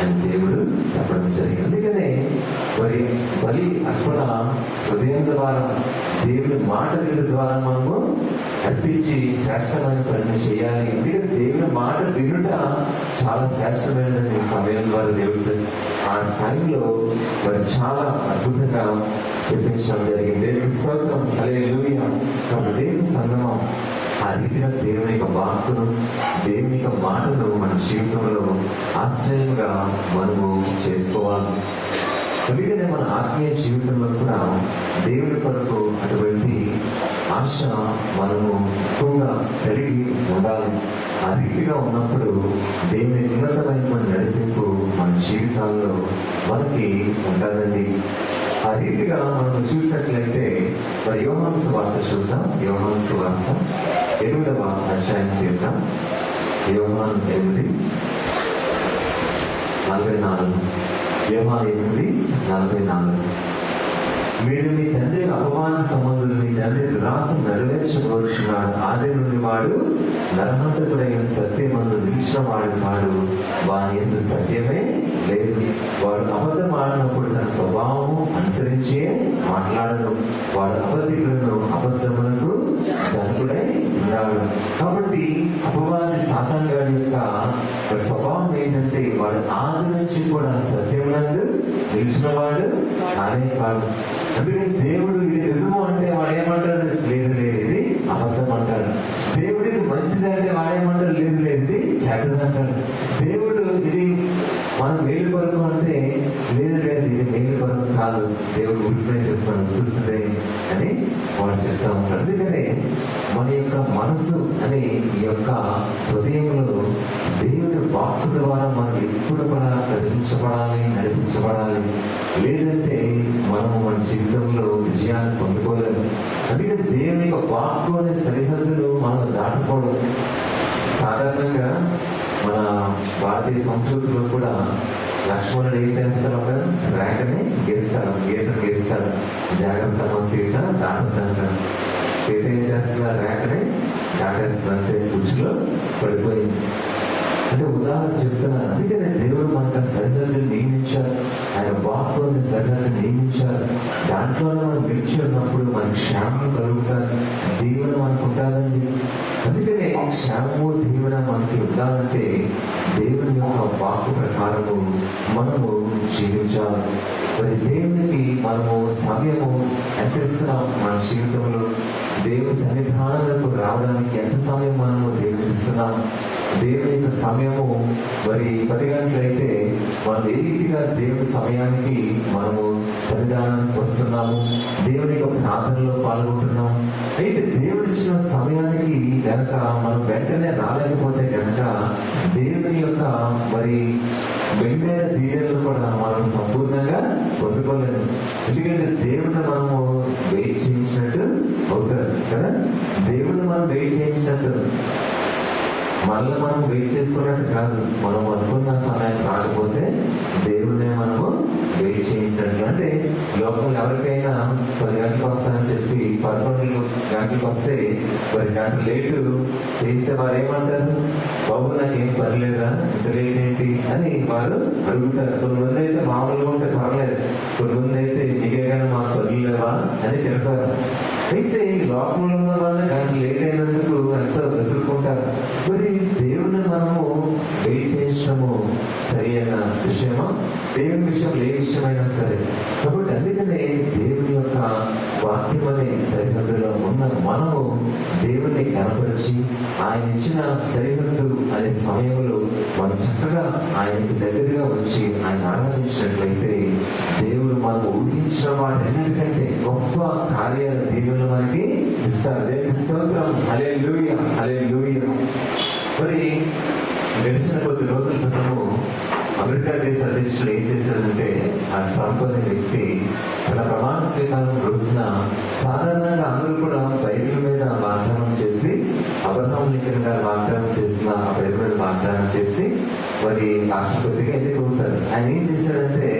అని దేవుడు చెప్పడం జరిగింది. అందుకనే మరి బలి అర్పణ హృదయం ద్వారా దేవుని మాట విన్న ద్వారా మనము అర్పించి శ్రేష్టమైన పనిని చేయాలి. ఎందుకంటే దేవుని మాట వినుట చాలా శ్రేష్టమైనది సమయం ద్వారా దేవుడు ఆ టైంలో మరి చాలా అద్భుతంగా చెప్పించడం జరిగింది. దేవుడి స్తోత్రం. అలే కాబట్టి దేవుని సంగమం ఆ రీతిగా దేవుని యొక్క వాక్కును దేవుని యొక్క మాటను జీవితంలో ఆశ్రయంగా మనము చేసుకోవాలి. అందుకనే మన ఆత్మీయ జీవితంలో కూడా దేవుని కొరకు అటువంటి ఆశ మనము ఎక్కువగా కలిగి ఉండాలి. ఆ రీతిగా ఉన్నప్పుడు దేవుని ఉన్నతమైన మన నడిపింపు మన జీవితాల్లో మనకి ఉండాలండి. ఆ రీతిగా మనం చూసినట్లయితే మరి యోహాన్స్ వార్త చూద్దాం. యోహాన్స్ వార్త ఎనిమిదవ అధ్యాయం తీద్దాం. యోహాన్ ఎనిమిది నలభై నాలుగు యోహాన్ ఎనిమిది నలభై నాలుగు మీరు మీ తండ్రి అపమాన సంబంధులు మీ తండ్రి దురాశ నెరవేర్చబోచున్నాడు. ఆది నుండి వాడు నరహంతకుడైన సత్యమందు నిలిచిన వాడు వాడు వాని ఎందు సత్యమే ఉంటుంది. వాడు అబద్ధం ఆడినప్పుడు తన స్వభావము అనుసరించే మాట్లాడను. వాడు అబద్ధికులను అబద్ధములకు జనకుడై ఉన్నాడు. కాబట్టి అపవాది సాతాన్ గారి యొక్క స్వభావం ఏంటంటే వాడు ఆది నుంచి కూడా సత్యమునందు నిలిచిన వాడు కానే కాదు. అందుకని దేవుడు ఇది నిజము అంటే వాడు ఏమంటాడు లేదు లేదు ఇది అబద్ధం అంటాడు. దేవుడు ఇది మంచిది అంటే వాడేమంటాడు? లేదు లేదు ఇది చెడ్డది అంటాడు దేవుడు ఇది మనం మేలు కొరకు అంటే లేదు లేదు ఇది మేలు కొరకు కాదు. దేవుడు ఊరికే చెప్తాను గుర్తుదే అని వాడు చెప్తా ఉంటాడు. అందుకనే మన యొక్క మనసు అనే ఈ యొక్క హృదయంలో దేవుని వాక్కు ద్వారా మనం ఎప్పుడు కూడా కదిలించబడాలి నడిపించబడాలి. లేదంటే మనము మన జీవితంలో విజయాన్ని పొందుకోలేము అందుకని దేవుని యొక్క వాక్కు అనే సరిహద్దులు మనం దాటకూడదు. సాధారణంగా భారతీయ సంస్కృతిలో కూడా లక్ష్మణుడు ఏం చేస్తారు ఒక రేఖని గీస్తారు గీత గీస్తారు జాగ్రత్త సీత దాటుతుంటాడు సీత ఏం చేస్తున్నారు రేఖని దాటేస్తుంది అంటే కుర్చీలో పడిపోయింది అంటే ఉదాహరణ చెప్తున్నాను అందుకనే దేవుడు మనకు ఆ సరిహద్దులు నియమించారు. ఆయన వాక్కుని సరిహద్దు నియమించారు. దాంట్లోనే మనం గెలిచి ఉన్నప్పుడు మనకి క్షేమం కలుగుతారు దీవెన మనకు ఉంటుందండి అందుకనే క్షేమము దీవెన మనకి దేవుని యొక్క వాక్కు ప్రకారము మనము జీవించాలి. మరి దేవునికి మనము సమయము ఎంత ఇస్తున్నాం మన జీవితంలో? దేవుని సన్నిధానాలకు రావడానికి ఎంత సమయం మనము దేవునికి ఇస్తున్నాం? దేవుని యొక్క సమయము మరి పది గంటలైతే మనం ఏ రీతిగా దేవుని సమయానికి మనము సన్నిధానానికి వస్తున్నాము? దేవుని యొక్క ప్రార్థనలో పాల్గొంటున్నాం అయితే దేవుడు ఇచ్చిన గనక మనం వెంటనే రాలేకపోతే గనక దేవుని యొక్క మరి వెంటనే దీవెనలు కూడా మనం సంపూర్ణంగా పొందుకోలేము. ఎందుకంటే దేవుడిని మనము వెయిట్ చేయించినట్టు అవుతారు కదా? దేవుడిని మనం వెయిట్ చేయించినట్టు. మళ్ళీ మనం వెయిట్ చేసుకున్నట్టు కాదు. మనం అనుకున్న సమయం రాకపోతే దేవుడినే మనము వెయిట్ చేయించినట్టు. అంటే లోకంలో ఎవరికైనా పది గంటలకు వస్తానని చెప్పి పదకొండు గంటలకు వస్తే మరి గంట లేటు చేస్తే వారు ఏమంటారు? బాబు నాకు ఏం పర్లేదా ఇంత లేట్ ఏంటి? అని వారు అడుగుతారు. కొంతమంది అయితే మామూలుగా ఉంటే పర్లేదు కొంతమంది అయితే మీకే కానీ మాకు పర్లేవా అని తెలుపారు అయితే ఈ లోకంలో ఉన్న వాళ్ళు గంట లేట్ అయినందుకు ఎంతో విసురుకుంటారు. మరి దేవుని మనము వెయిట్ చేయించడము సరి అయిన విషయమా? దేవుని విషయం ఏ విషయమైనా సరే. సరిహద్దులో ఉన్న మనము దేవుని కనపరిచి ఆయన ఇచ్చిన సరిహద్దు అనే సమయంలో మనం చక్కగా ఆయనకు దగ్గరగా వచ్చి ఆయన ఆరాధించినట్లయితే దేవుడు మనకు ఊహించిన వాటన్నిటికంటే గొప్ప కార్యాల దీవులు మనకి ఇస్తారు దేవుని స్తోత్రం. అలే లూయ అలే లూయ మరి గడిచిన కొద్ది రోజుల క్రితము అమెరికా దేశ అధ్యక్షుడు ఏం చేశారంటే ఆ ట్రంప్ అనే వ్యక్తి తన ప్రమాణ స్వీకారం రోజున సాధారణంగా అందరూ కూడా బైబిల్ మీద వాగ్దానం చేసి అబ్రహం లింకన్ గారు వాగ్దానం చేసిన ఆ బైబిల్ మీద వాగ్దానం చేసి మరి రాష్ట్రపతిగా ఎన్నికవుతారు. ఆయన ఏం చేశాడంటే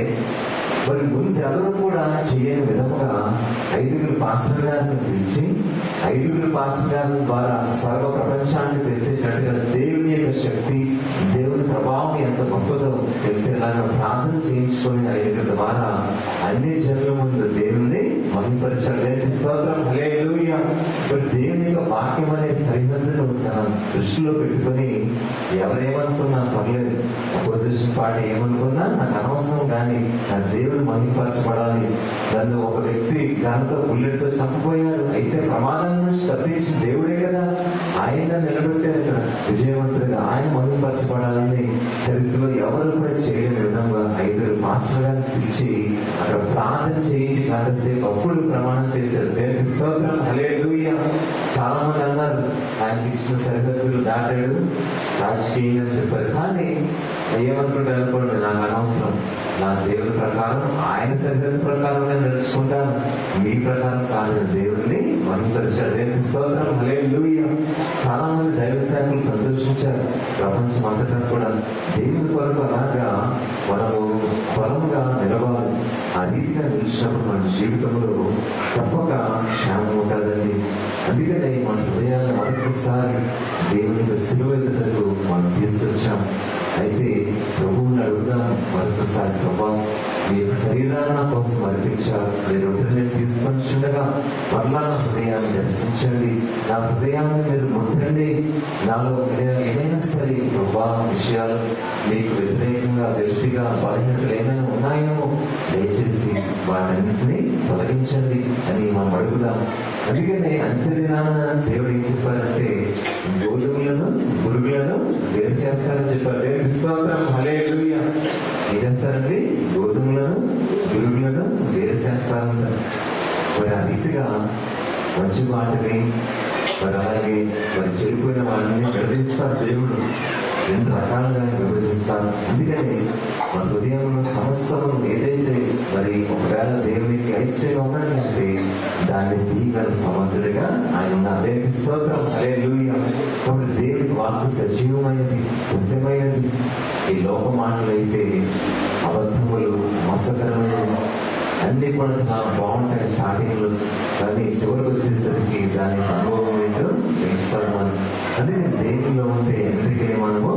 మరి ముందు ఎవరు కూడా చేయని విధముగా ఐదుగురు పాస్టర్ గారిని పిలిచి ఐదుగురు పాస్టర్ గారి ద్వారా సర్వ ప్రపంచాన్ని తెలిసేటట్టుగా దేవుని యొక్క శక్తి దేవుని ప్రభావం ఎంత గొప్పదో తెలిసేలాగా ప్రార్థన చేయించుకొని ఐదుగురు ద్వారా అన్ని జనుల ముందు దేవుణ్ణి మహింపరిచాడు దేవుని స్తోత్రం. మరి దేవుని యొక్క వాక్యం అనే సరిహద్దును తన దృష్టిలో పెట్టుకొని ఎవరేమనుకున్నా పర్లేదు అపోజిషన్ పార్టీ ఏమనుకున్నా నాకు అనవసరం కానీ నా దేవుడు మహిపరచబడాలి. నన్ను ఒక వ్యక్తి దాంతో బుల్లెట్తో చంపబోయాడు. అయితే ప్రమాదం సతీష్ దేవుడే కదా. ఆయన నిలబెట్టారు ఇక్కడ. విజయవంతుడిగా ఆయన మహింపరచబడాలని చరిత్రలో ఎవరు కూడా చేయలేని విధంగా ఐదుగురు మాస్టర్ గారిని పిలిచి అక్కడ ప్రార్థన చేయించి కాసేపు అప్పుడు ప్రమాణం చేశారు. దేనికి స్తోత్రం. హల్లెలూయా. చాలా మంది అన్నారు ఆయనకి ఇచ్చిన సరిహద్దులు దాటాడు రాజకీయంగా చెప్పారు. కానీ ఏమనుకుంటే అనుకోండి నాకు అనవసరం. నా దేవుని ప్రకారం ఆయన సరిహద్దు ప్రకారంగా నడుచుకుంటాను. మీ ప్రకారం కాదు దేవుడిని మహింపరిచాడు దేవుని స్తోత్రం హల్లెలూయా. చాలా మంది దైవ శాఖలు సంతోషించారు ప్రపంచం అంతటా కూడా దేవుని కొరకు అలాగా మనము బలంగా నిలవాలి. ఆ రీతిగా నిలిచినప్పుడు మన జీవితంలో తప్పక క్షేమం ఉంటుందండి అందుకనే మన హృదయాన్ని మరొకసారి దేవుని యొక్క మనం తీసుకొచ్చాం. అయితే ప్రభువుని అడుగుదాం. మరొకసారి ప్రభావం మీ శరీరాన్ని నా కోసం అర్పించారు మీరు రొట్టెని తీసుకొని చూడగా మరలా నా హృదయాన్ని దర్శించండి. నా హృదయాన్ని మీరు ముట్టండి. నాలో ఏదైనా- సరే ప్రభా విషయాలు మీకు వ్యతిరేకంగా వ్యక్తిగా బలహీనతలు ఏమైనా ఉన్నాయేమో దయచేసి వాటన్నింటినీ తొలగించండి అని మనం అడుగుదాం. అందుకనే అంత్యదినాన దేవుడు ఏం చెప్పారంటే గోధుమలను గురుగులను వేరు చేస్తారని చెప్పారు. దేవుని స్తోత్రం. హల్లెలూయా ఏం చేస్తారండి గోధుమలను పురుగులను వేరు చేస్తారంట మరి ఆ రీతిగా మంచి మాటని మరి అలాగే మరి చెడిపోయిన వాటిని విడదీస్తారు దేవుడు. రెండు రకాలుగా విభజిస్తారు అందుకని మన హృదయంలో సమస్తము ఏదైతే మరి ఒకవేళ దేవునికి ఐశ్వర్యం ఉన్నట్లయితే దాన్ని తీగల సమర్థుడిగా ఆయన ఉన్నారు దేవుని స్తోత్రం. అదే కాబట్టి దేవునికి వాకు సజీవమైనది సత్యమైనది. ఈ లోకమానులైతే అబద్ధములు మోసకరమైనవి అన్ని కూడా చాలా బాగుంటాయి. స్టార్టింగ్లో కానీ చివరికి వచ్చేసరికి దాని అనుభవం ఏంటో తెలుస్తాడు మనం. అంటే దేవుల్లో ఉంటే ఎంట్రీకి మనము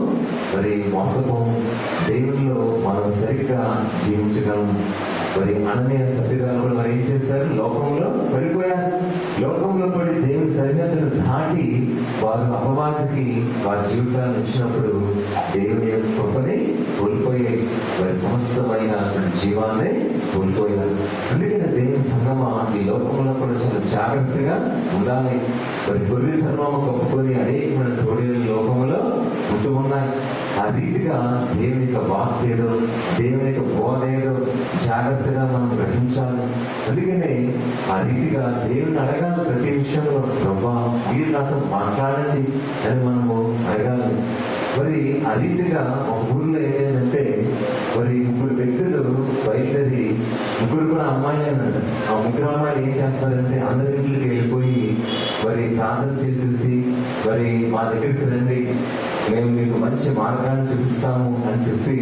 మరి మోసపోము. దేవుల్లో మనం సరిగ్గా జీవించగలం మరి అననీయ సత్యగాలు కూడా మరి ఏం చేశారు? లోకంలో పడిపోయారు. లోకంలో పడి దేవుని సరిహద్దును దాటి వారు అపవాదికి వారి జీవితాలను ఇచ్చినప్పుడు దేవుని యొక్క కృపని కోల్పోయాయి వారి సమస్తమైన జీవాన్ని కోల్పోయారు. అందుకని దేవుని సంగమ ఈ లోకంలో కూడా చాలా జాగ్రత్తగా ఉండాలి. మరి గొర్రె చర్మము కప్పుకొని అనేకమైన తోడేలు లోకంలో ఉంటూ ఉన్నాయి. ఆ రీతిగా దేవుని యొక్క వాక్ ఏదో దేవుని యొక్క బోధ ఏదో జాగ్రత్తగా మనం గ్రహించాలి. అందుకనే ఆ రీతిగా దేవుని అడగాలి ప్రతి విషయంలో ప్రభా మీరు నాతో మాట్లాడండి అని మనము అడగాలి. మరి ఆ రీతిగా ఒక ఊర్లో ఏమైందంటే మరి ముగ్గురు వ్యక్తులు బయలుదేరి ముగ్గురు కూడా అమ్మాయిలేనంట ఆ ముగ్గురు అమ్మాయిలు ఏం చేస్తారంటే అందరి ఇంట్లోకి వెళ్ళిపోయి మరి ప్రార్థన చేసేసి మరి మా దగ్గరికి రండి. మేము మీకు మంచి మార్గాన్ని చూపిస్తాము అని చెప్పి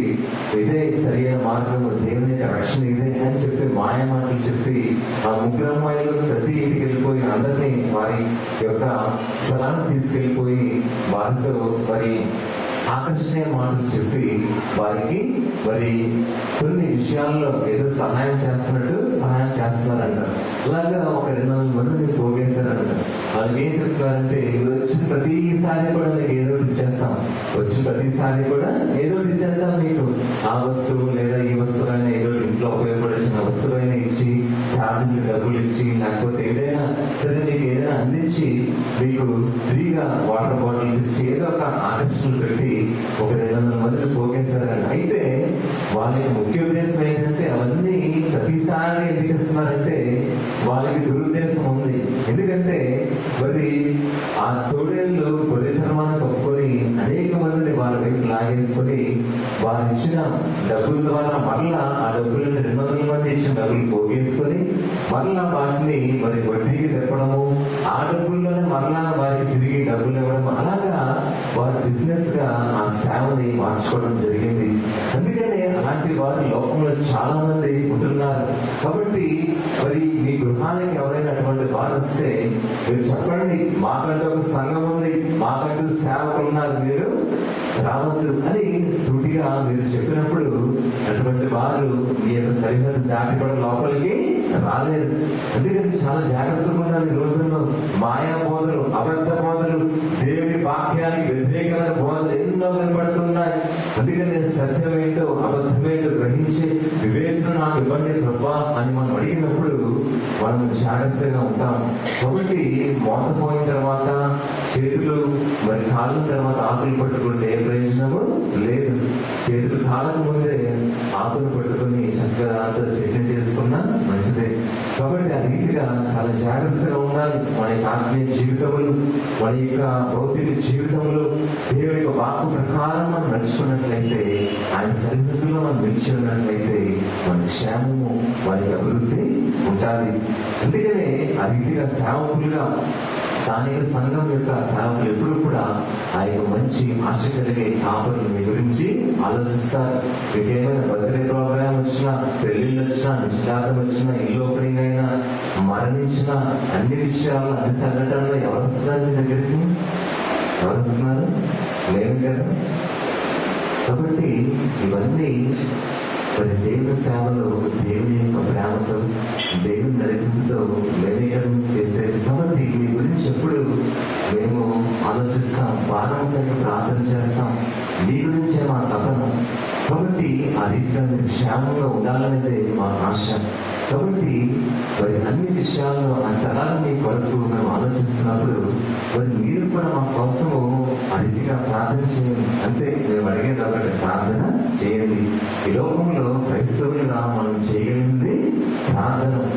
ఇదే సరైన మార్గము దేవుని యొక్క రక్షణ ఇదే అని చెప్పి మాయ మాటలు చెప్పి ఆ ముగ్గురు అమ్మాయిలు ప్రతి ఇంటికి వెళ్ళిపోయి అందరినీ వారి యొక్క స్థలాన్ని తీసుకెళ్ళిపోయి వారితో మరి ఆకర్షణీయ మాటలు చెప్పి వారికి మరి కొన్ని విషయాల్లో ఏదో సహాయం చేస్తున్నట్టు సహాయం చేస్తున్నారంట. అలాగా ఒక రెండు వందల మందిని పోగేశారంట. వాళ్ళకి ఏం చెప్తారంటే వచ్చిన ప్రతిసారి కూడా మీకు ఏదో ఒకటి ఇచ్చేస్తాం. వచ్చిన ప్రతిసారి కూడా ఏదో ఒకటి ఇచ్చేస్తాం మీకు. ఆ వస్తువు లేదా ఈ వస్తువు అయినా ఏదో ఒకటి ఇంట్లో ఉపయోగపడాల్సిన వస్తువు అయినా ఇచ్చి ఛార్జీలు డబ్బులు ఇచ్చి లేకపోతే ఏదైనా సరే మీకు ఏదైనా అందించి మీకు ఫ్రీగా వాటర్ బాటిల్స్ ఇచ్చి ఏదో ఒక ఆకర్షణలు పెట్టి ఒక రెండు వందల మందికి పోగేశారని అయితే వాళ్ళకి ముఖ్య ఉద్దేశం ఏంటంటే అవన్నీ ప్రతిసారి ఎందుకు ఇస్తున్నారంటే వాళ్ళకి దురుద్దేశం ఉంది. ఎందుకంటే మరి ఆ తోడేళ్ళు గొర్రె చర్మాన్ని కప్పుకొని అనేక మందిని వారి వైపు లాగేసుకొని వారు ఇచ్చిన డబ్బుల ద్వారా మరలా ఆ డబ్బులను రెండు వందల మంది ఇచ్చిన డబ్బులు పోగేసుకొని మరలా వాటిని మరి వడ్డీకి తెప్పడము ఆ డబ్బుల్లోనే మరలా వారికి తిరిగి డబ్బులు ఇవ్వడం అలాగా వారి బిజినెస్గా ఆ సేవని మార్చుకోవడం జరిగింది. అందుకే అలాంటి వారు లోకంలో చాలా మంది ఉంటున్నారు. కాబట్టి మరి మీ గృహానికి ఎవరైనా అటువంటి వారు వస్తే మీరు చెప్పండి మాకంటూ ఒక సంఘం ఉంది మాకంటూ సేవకులు ఉన్నారు మీరు రావద్దు అని సూటిగా మీరు చెప్పినప్పుడు అటువంటి వారు మీ యొక్క సరిహద్దు దాటి కూడా లోపలికి రాలేదు అందుకని చాలా జాగ్రత్తగా ఉండాలి ఈ రోజుల్లో. మాయా బోధలు అబద్ధ బోధలు దేవుని వాక్యానికి వ్యతిరేకమైన బోధలు ఎన్నో కనబడుతున్నాయి. అందుకని సత్యం ఏంటో అబద్ధమేంటో గ్రహించే వివేచన నాకు ఇవ్వండి ప్రభా అని మనం అడిగినప్పుడు మనం జాగ్రత్తగా ఉంటాం. ఒకటి మోసపోయిన తర్వాత చేతులు మరి కాలం తర్వాత ఆకులు పట్టుకుంటే ఏ ప్రయోజనము? లేదు. చేతులు కాలం ముందే ఆకులు పట్టుకొని చక్కగా చెట్టు చేసుకున్న చేసుకున్నా మంచిదే. కాబట్టి ఆ రీతిగా చాలా జాగ్రత్తగా ఉండాలి. మన యొక్క ఆత్మీయ జీవితంలో మన యొక్క భౌతిక జీవితంలో దేవుని యొక్క వాక్కు ప్రకారం మనం నడుచుకున్నట్లయితే ఆయన సరిహద్దులో మనం నిలిచి ఉన్నట్లయితే మన క్షేమము వారికి అభివృద్ధి ఉండాలి. అందుకనే ఆ రీతిగా సేవకులుగా స్థానిక సంఘం యొక్క సేవకులు ఎప్పుడు కూడా ఆ యొక్క మంచి ఆశ కలిగే కాపర్లు మీ గురించి ఆలోచిస్తారు. మీకు బర్త్డే ప్రోగ్రామ్ వచ్చినా పెళ్ళిళ్ళు వచ్చినా నిశ్చాతం వచ్చినా ఇల్లు ఓపెనింగ్ అయినా మరణించిన అన్ని విషయాలు అన్ని సంఘటనలు ఎవరు వస్తున్నారు మీ దగ్గరికి? ఎవరు వస్తున్నారు? లేదు కదా? కాబట్టి ఇవన్నీ మరి దేవుని సేవలో దేవుని యొక్క ప్రేమతో దేవుని నడిపింపుతో ఆలోచిస్తాం ప్రార్థన చేస్తాం. మీ గురించే మా తపన. కాబట్టి ఆ రీతిగా మీరు క్షేమంగా ఉండాలనేదే మా ఆశ. కాబట్టి మరి అన్ని విషయాల్లో అంతరాలు మీ కొరకు మేము ఆలోచిస్తున్నప్పుడు మరి మీరు కూడా మా కోసము ఆ రీతిగా ప్రార్థన చేయండి. అంటే మేము అడిగేది ఒకటి ప్రార్థన చేయండి. ఈ లోకంలో క్రైస్తవులుగా మనం చేయగలిగింది ప్రార్థన.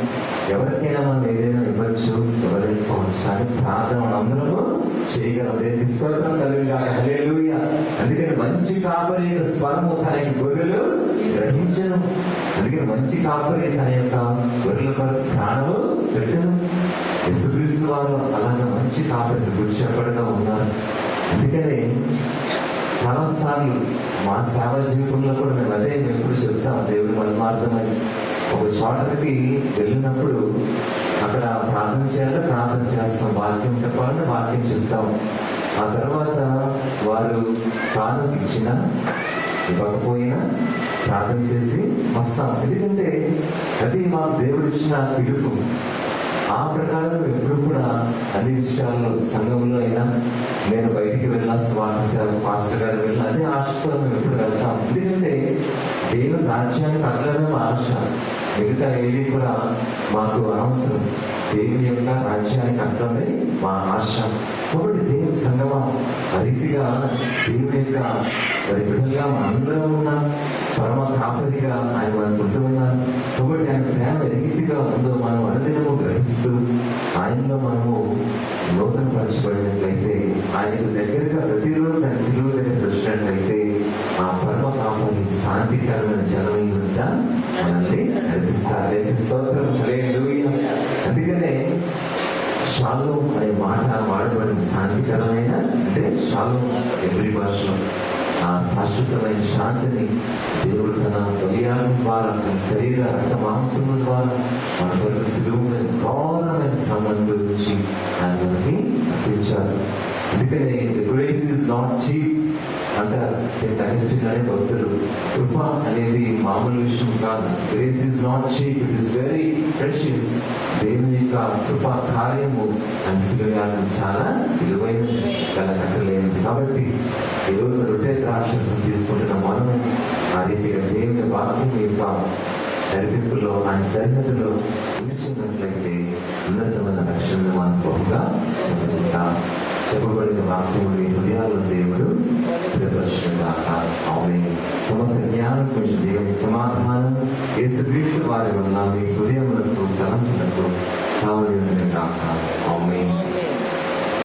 ఎవరికైనా మనం ఏదైనా ఇవ్వచ్చు ఎవరైనా కానీ ప్రార్థన అందరము చేయగలం దేనికి స్తోత్రం కలిగిగా హల్లెలూయా. అందుకని మంచి కాపరి స్వరము తన గొర్రెలు గ్రహించను. అందుకని మంచి కాపరి తన యొక్క గొర్రెల కొరకు ప్రాణము పెట్టను. యేసుక్రీస్తు వారు అలాగా మంచి కాపరిని గురించి ఉన్నారు. అందుకని చాలా సార్లు మా సేవ జీవితంలో కూడా మేము అదే మేము ఎప్పుడు చెప్తాం మన మర్మార్థమని ఒక చోటకి వెళ్ళినప్పుడు అక్కడ ప్రార్థన చేయాలంటే ప్రార్థన చేస్తాం వాక్యం చెప్పాలంటే వాక్యం చెప్తాం. ఆ తర్వాత వారు తాను ఇచ్చిన ఇవ్వకపోయినా ప్రార్థన చేసి వస్తాం. ఎందుకంటే అది మా దేవుడు ఇచ్చిన పిలుపు ఆ ప్రకారం ఎప్పుడు కూడా అన్ని విషయాల్లో సంఘంలో అయినా నేను బయటికి వెళ్ళా స్వామి సేవ పాస్టర్ గారు వెళ్ళినా అదే ఆశతో మేము ఎప్పుడు వెళ్తాం. ఎందుకంటే దేవుని రాజ్యాన్ని కట్టడమే మా ఆశ మిగతా ఏవి కూడా మాకు అవసరం దేవుని యొక్క రాజ్యానికి అర్థమే మా ఆశ. కాబట్టి దేవుని సంగమం రీతిగా దేవుని యొక్క మరి బిడ్డలుగా మన అందరం ఉన్నాం పరమ కాపరిగా ఆయన మన ఉంటూ ఉన్నారు కాబట్టి ఆయన ప్రేమ ఏ రీతిగా ఉందో మనం అనుదినము గ్రహిస్తూ ఆయనలో మనము నూతన పరచబడినట్లయితే ఆయనకు దగ్గరగా ప్రతిరోజు ఆయన సిలువ దగ్గర వచ్చినట్లయితే ఆ పరమ కాపరి శాంతికరమైన జలమైనంత మనల్ని నడిపిస్తారు దేవుని స్తోత్రం అందుకనే షాలో అనే మాట వాడబడిన శాంతికరమైన అంటే షాలో ఎవ్రీ భాషలో ఆ శాశ్వతమైన శాంతిని దేవుడు తన బలియాగం ద్వారా తన శరీర రక్త మాంసముల ద్వారా మన కొరకు సులువుమైన ఘోరమైన శ్రమను గురించి ఆయన మనకి అర్పించారు. అందుకనే గ్రేస్ ఇస్ నాట్ చీప్. అంటారు సెయింట్ అగస్టిన్ అనే భక్తులు కృప అనేది మామూలు విషయం కాదు. Grace is not cheap it is very precious దేవుని యొక్క కృప కార్యము అని చాలా విలువైనది. గల కట్టలేనిది. కాబట్టి ఈ రోజు రొట్టె తీసుకుంటున్న మనం ఆ రీతిగా దేవుని వాక్యం యొక్క నడిపింపులో ఆయన సరిహద్దులో నిలిచినట్లయితే ఉన్నతమైన రక్షణ మనం బహుగా పొందుకుంటాం చెప్పబడిన వాక్యం హృదయాలు దేవుడు స్థిరపరచుగా ఆమె సమస్త జ్ఞానం కొంచెం దేవుని సమాధానం యేసుక్రీస్తు వారి వల్ల మీ హృదయములకు తలంపులకు సావయుడిగా ఆమె